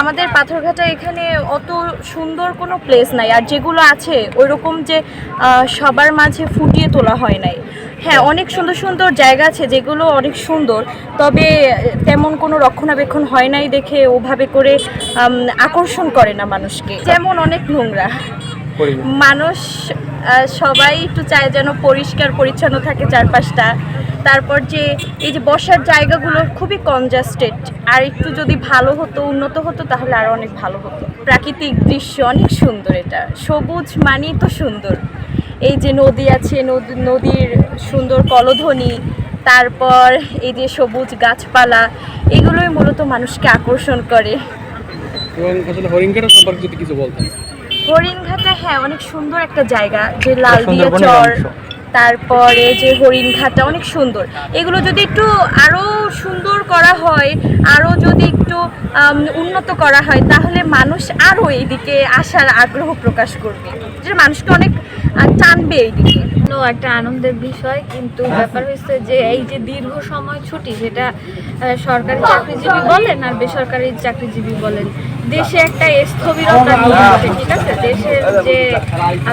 আমাদের পাথরঘাটা এখানে অত সুন্দর কোনো প্লেস নাই আর যেগুলো আছে ওই রকম যে সবার মাঝে ফুটিয়ে তোলা হয় নাই। হ্যাঁ অনেক সুন্দর সুন্দর জায়গা আছে যেগুলো অনেক সুন্দর তবে তেমন কোনো রক্ষণাবেক্ষণ হয় নাই দেখে ওভাবে করে আকর্ষণ করে না মানুষকে। যেমন অনেক নোংরা। মানুষ সবাই একটু চায় যেন পরিষ্কার, পরিচ্ছন্ন থাকে চারপাশটা। তারপর যে এই যে বসার জায়গাগুলো খুবই কনজাস্টেড আর একটু যদি ভালো হতো, উন্নত হতো, তাহলে আরও অনেক ভালো হতো। প্রাকৃতিক দৃশ্য অনেক সুন্দর এটা। সবুজ মানেই তো সুন্দর। এই যে নদী আছে, নদ- নদীর সুন্দর কলধ্বনি, তারপর এই যে সবুজ গাছপালা, এগুলোই মূলত মানুষকে আকর্ষণ করে। সম্পর্কে যদি কিছু বলতেন। হরিণঘাটা হ্যাঁ অনেক সুন্দর একটা জায়গা। যে লাল দিয়া চর তারপরে যে হরিণঘাটা অনেক সুন্দর। এগুলো যদি একটু আরও সুন্দর করা হয় আরও যদি একটু উন্নত করা হয় তাহলে মানুষ আরও এইদিকে আসার আগ্রহ প্রকাশ করবে। যেটা মানুষকে অনেক টানবে এইদিকে। একটা আনন্দের বিষয় কিন্তু ব্যাপার হচ্ছে যে এই যে দীর্ঘ সময় ছুটি সেটা সরকারি চাকরিজীবী বলেন আর বেসরকারি চাকরিজীবী বলেন দেশে একটা স্থবিরতা নিয়ে আসে ঠিক আছে? দেশের যে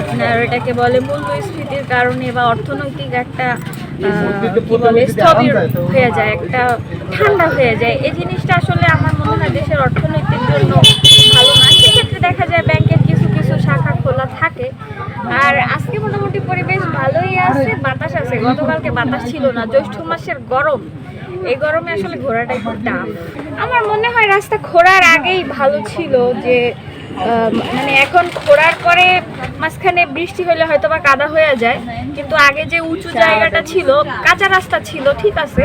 আপনার এটাকে বলে মূল্যস্ফীতির কারণে বা অর্থনৈতিক একটা স্থবির হয়ে যায় একটা ঠান্ডা হয়ে যায়। এই জিনিসটা আসলে আমার মনে হয় দেশের অর্থনৈতিক জন্য ভালো না। সেক্ষেত্রে দেখা যায় ব্যাংকের কিছু কিছু শাখা খোলা থাকে। আর আজকে মোটামুটি পরিবেশ ভালোই আছে বাতাস আছে। গতকালকে বাতাস ছিল না। জ্যৈষ্ঠ মাসের গরম। এই গরমে আসলে ঘোরাটা একটু টাফ আমার মনে হয় রাস্তা খোঁড়ার আগেই ভালো ছিল যে মানে এখন খোঁড়ার পরে মাঝখানে বৃষ্টি হলে হয়তো বা কাদা হয়ে যায় কিন্তু আগে যে উঁচু জায়গাটা ছিল কাঁচা রাস্তা ছিল ঠিক আছে।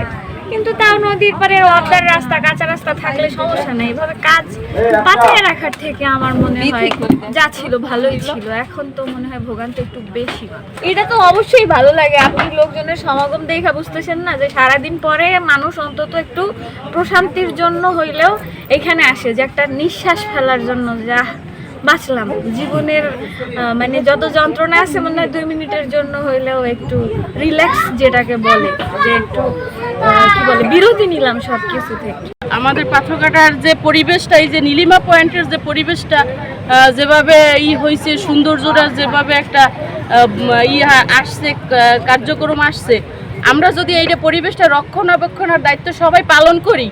কিন্তু তাও নদীর পারে অর্ধার রাস্তা, কাঁচা রাস্তা থাকলে সমস্যা নেই। এভাবে কাজ পাঠিয়ে রাখার থেকে আমার মনে হয় যা ছিল ভালোই ছিল। এখন তো মনে হয় ভোগান্তি একটু বেশি এটা তো অবশ্যই ভালো লাগে। আপনি লোকজনের সমাগম দেখা বুঝতেছেন না, যে সারাদিন পরে মানুষ অন্তত একটু প্রশান্তির জন্য হইলেও এখানে আসে, যে একটা নিঃশ্বাস ফেলার জন্য, যা বাঁচলাম। জীবনের মানে যত যন্ত্রণা আছে, মনে হয় দুই মিনিটের জন্য হইলেও একটু রিল্যাক্স যেটাকে বলে, যে একটু বলে বিরতি নিলাম সব থেকে। আমাদের পাথরঘাটার যে পরিবেশটা, এই যে নীলিমা পয়েন্টের যে পরিবেশটা যেভাবে ই হয়েছে সৌন্দর্যটা যেভাবে একটা ই আসছে কার্যক্রম আসছে, আমরা যদি এইটা পরিবেশটা রক্ষণাবেক্ষণের দায়িত্ব সবাই পালন করি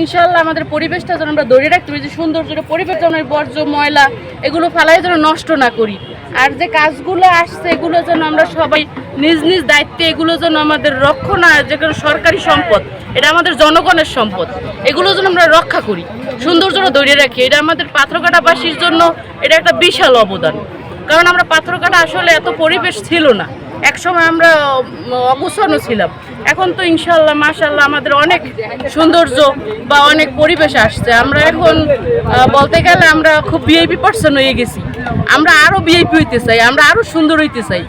ইনশাল্লাহ আমাদের পরিবেশটা যেন আমরা ধরে রাখতে পারি, যে সৌন্দর্যটা, পরিবেশ যেন বর্জ্য, ময়লা, এগুলো ফেলাই যেন নষ্ট না করি। আর যে কাজগুলো আসছে, এগুলো যেন আমরা সবাই নিজ নিজ দায়িত্বে এগুলো যেন আমাদের রক্ষণা যেগুলো সরকারি সম্পদ, এটা আমাদের জনগণের সম্পদ, এগুলো যেন আমরা রক্ষা করি সৌন্দর্যটা ধরে রাখি, এটা আমাদের পাথরঘাটাবাসীর জন্য এটা একটা বিশাল অবদান। কারণ আমরা পাথরকাটা আসলে এত পরিবেশ ছিল না। একসময় আমরা উম, ছিলাম। এখন তো ইনশাল্লাহ মাশাল্লাহ আমাদের অনেক সৌন্দর্য বা অনেক পরিবেশ আসছে। আমরা এখন বলতে গেলে আমরা খুব ভিআইপি পার্সন হয়ে গেছি। আমরা আরও ভিআইপি হইতে চাই আমরা আরও সুন্দর হইতে চাই।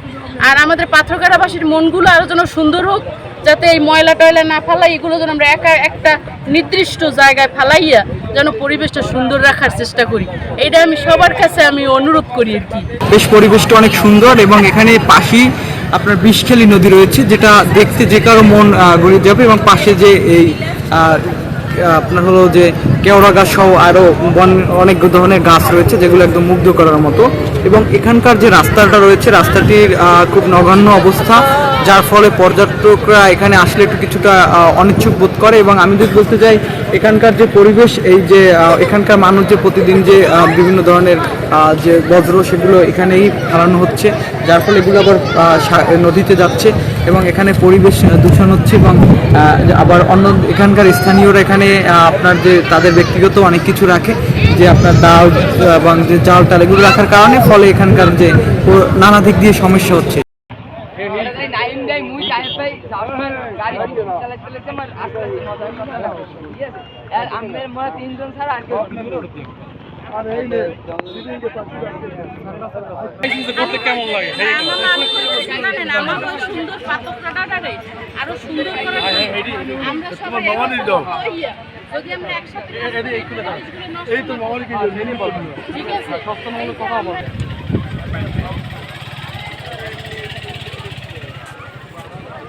আর আমাদের পাথরকাটাবাসীর মনগুলো আরও যেন সুন্দর হোক যাতে এই ময়লা টয়লা না ফেলাই, এগুলো যেন আমরা একা একটা নির্দিষ্ট জায়গায় ফেলাইয়া যেন পরিবেশটা সুন্দর রাখার চেষ্টা করি। এটা আমি সবার কাছে আমি অনুরোধ করি আর কি। বেশ পরিবেশটা অনেক সুন্দর এবং এখানে পাশেই আপনার বিষখেলি নদী রয়েছে, যেটা দেখতে যে কারও মন গড়িয়ে যাবে এবং পাশে যে এই আপনার হলো যে কেওড়া গাছ সহ আরও বন, অনেক ধরনের গাছ রয়েছে, যেগুলো একদম মুগ্ধ করার মতো। এবং এখানকার যে রাস্তাটা রয়েছে, রাস্তাটির খুব নগণ্য অবস্থা। যার ফলে পর্যটকরা এখানে আসলে একটু কিছুটা অনিচ্ছুক বোধ করে এবং আমি যদি বলতে চাই এখানকার যে পরিবেশ, এই যে এখানকার মানুষ যে প্রতিদিন যে বিভিন্ন ধরনের যে বজ্র, সেগুলো এখানেই ফেলানো হচ্ছে, যার ফলে এগুলো আবার নদীতে যাচ্ছে এবং এখানে পরিবেশ দূষণ হচ্ছে এবং আবার অন্য এখানকার স্থানীয়রা এখানে আপনার যে, তাদের ব্যক্তিগত অনেক কিছু রাখে, যে আপনার ডাল এবং যে জাল টাল এগুলো রাখার কারণে ফলে এখানকার যে নানা দিক দিয়ে সমস্যা হচ্ছে। কেমন লাগে? জানেন আমার ওই সুন্দর আরও আমরা সবাই যদি আমরা একসাথে এই তো মামার কি ঠিক আছে?